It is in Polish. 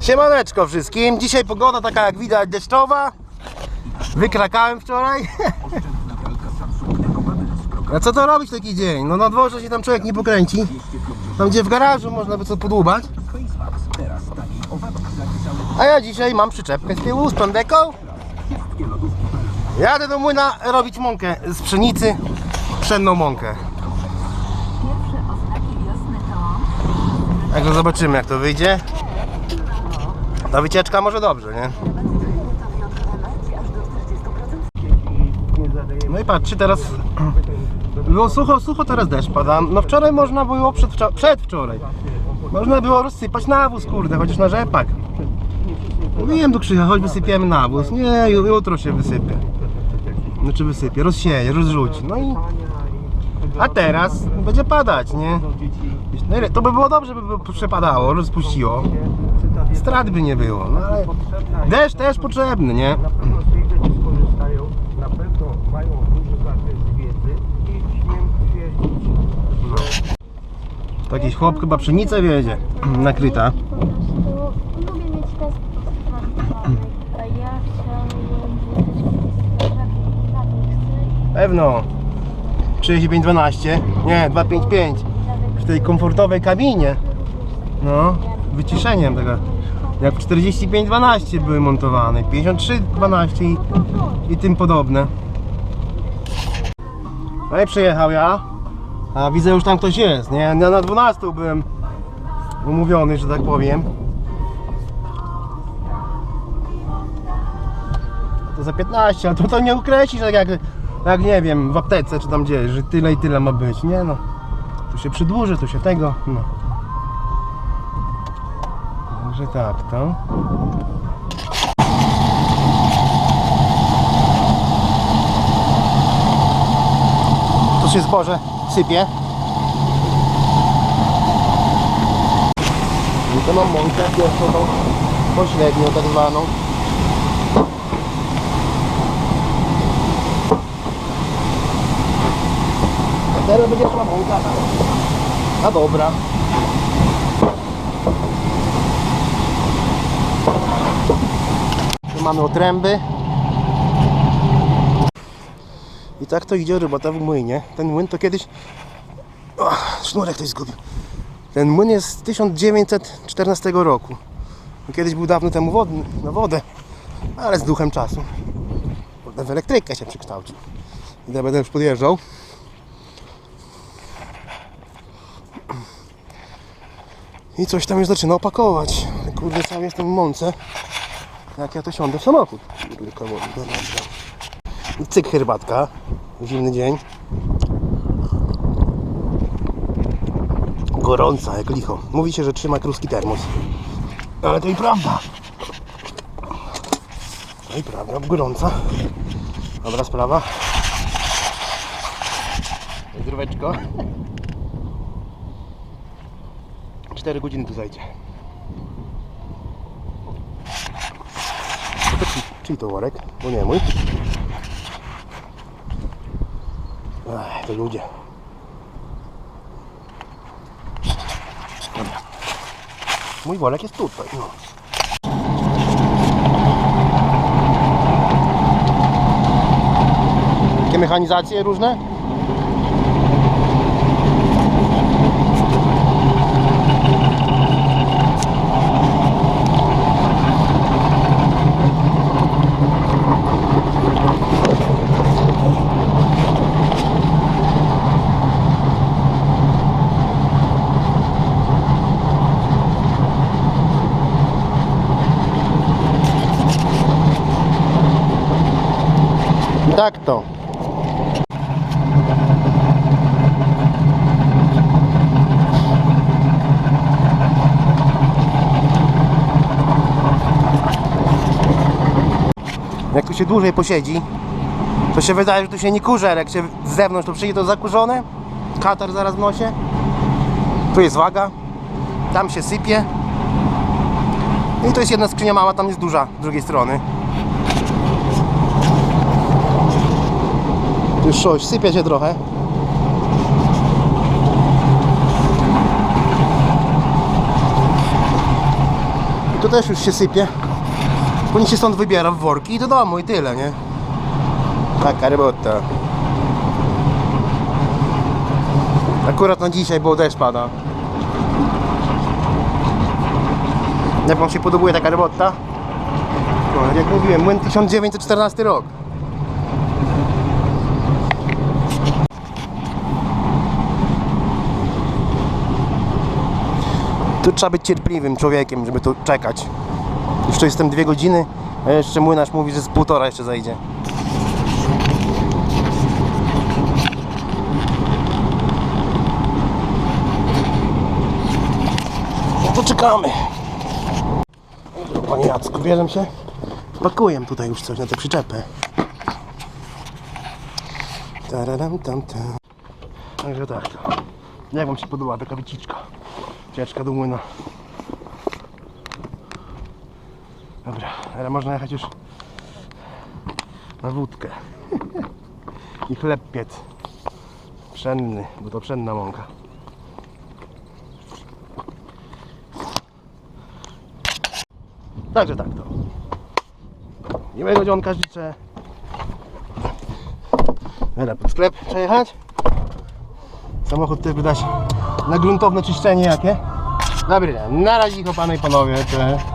Siemaneczko wszystkim. Dzisiaj pogoda taka jak widać deszczowa. Wykrakałem wczoraj. A co to robić taki dzień? No na dworze się tam człowiek nie pokręci. Tam gdzie w garażu można by co podłubać. A ja dzisiaj mam przyczepkę z tyłu z plandeką. Jadę do młyna robić mąkę z pszenicy. Pszenną mąkę. Także zobaczymy jak to wyjdzie. Ta wycieczka może dobrze, nie? emisji aż do 40%. No i patrzcie teraz. Było sucho, sucho, teraz deszcz pada. No wczoraj można było, przedwczoraj, przedwczoraj. Można było rozsypać nawóz, kurde, chociaż na rzepak. Mówiłem do Krzycha, choć wysypiemy nawóz. Nie, ju- jutro się wysypie. Znaczy wysypie, rozsieje, rozrzuci. No i... A teraz będzie padać, nie? No ile- To by było dobrze, by przepadało, rozpuściło. Strat by nie było, no ale... Deszcz też potrzebny, nie? Na pewno z tej rzeczy skorzystają, na pewno mają duży zakres wiedzy i śmiem twierdzić, To jakiś chłop chyba pszenicę wiedzie, nakryta. Lubię mieć test Pewno. 3512, nie, 255. W tej komfortowej kabinie. No, wyciszeniem tego. Jak w 4512 były montowane, 5312 i, i tym podobne. No i przyjechał ja. A widzę już tam ktoś jest, nie? Ja na 12 byłem umówiony, że tak powiem. To za 15, ale to, to nie ukreślisz tak jak, jak nie wiem, w aptece czy tam gdzieś, że tyle i tyle ma być, nie no. Tu się przedłuży, tu się tego, no. Także tak, to. Tu się zboże sypie. I to mam mąkę pierwszą pośrednią tak zwaną. A teraz będzie szła mąka. A dobra. Tu mamy otręby. I tak to idzie robota w młynie. Ten młyn to kiedyś... O, sznurek ktoś zgubił. Ten młyn jest z 1914 roku. Kiedyś był dawno temu wodny, na wodę, ale z duchem czasu. Potem w elektrykę się przekształcił. I będę już podjeżdżał. I coś tam już zaczyna opakować. Kurde, sam jestem w mące. Jak ja to siądę w samochód. Kurde. I cyk herbatka. Zimny dzień. Gorąca jak licho. Mówi się, że trzyma kruski termos. Ale to i prawda. To i prawda, gorąca. Dobra sprawa. Zdróweczko. 4 godziny tu zajdzie. Czy, czyj to worek? Bo nie mój. Ech, to ludzie. Dobra. Mój worek jest tutaj. No. Jakie mechanizacje różne? Tak to. Jak tu się dłużej posiedzi, to się wydaje, że tu się nie kurze, ale jak się z zewnątrz to przyjdzie to zakurzone, katar zaraz w nosie, tu jest waga, tam się sypie i to jest jedna skrzynia mała, tam jest duża z drugiej strony. Już coś, sypie się trochę. Tu też już się sypie. Później się stąd wybiera w worki i do domu i tyle, nie? Taka robota. Akurat na dzisiaj, bo deszcz pada. Jak wam się podobuje taka robota? No, jak mówiłem, młyn 1914 rok. Tu trzeba być cierpliwym człowiekiem, żeby tu czekać. Już jestem dwie godziny, a jeszcze młynarz mówi, że z półtora jeszcze zajdzie. No to czekamy. Panie Jacku, bierzem się. Pakuję tutaj już coś na tę przyczepę. Tararam, tam, tam. Także tak. Jak wam się podoba taka wycieczka? Cieczka do młyna. Dobra, ale można jechać już na wódkę. I chleb piec. Pszenny, bo to pszenna mąka. Także tak to. Miłego dzionka życzę. Dobra, pod sklep przejechać. Samochód też wydać na gruntowne czyszczenie jakie. Dobra, na razie panie i panowie. Cześć.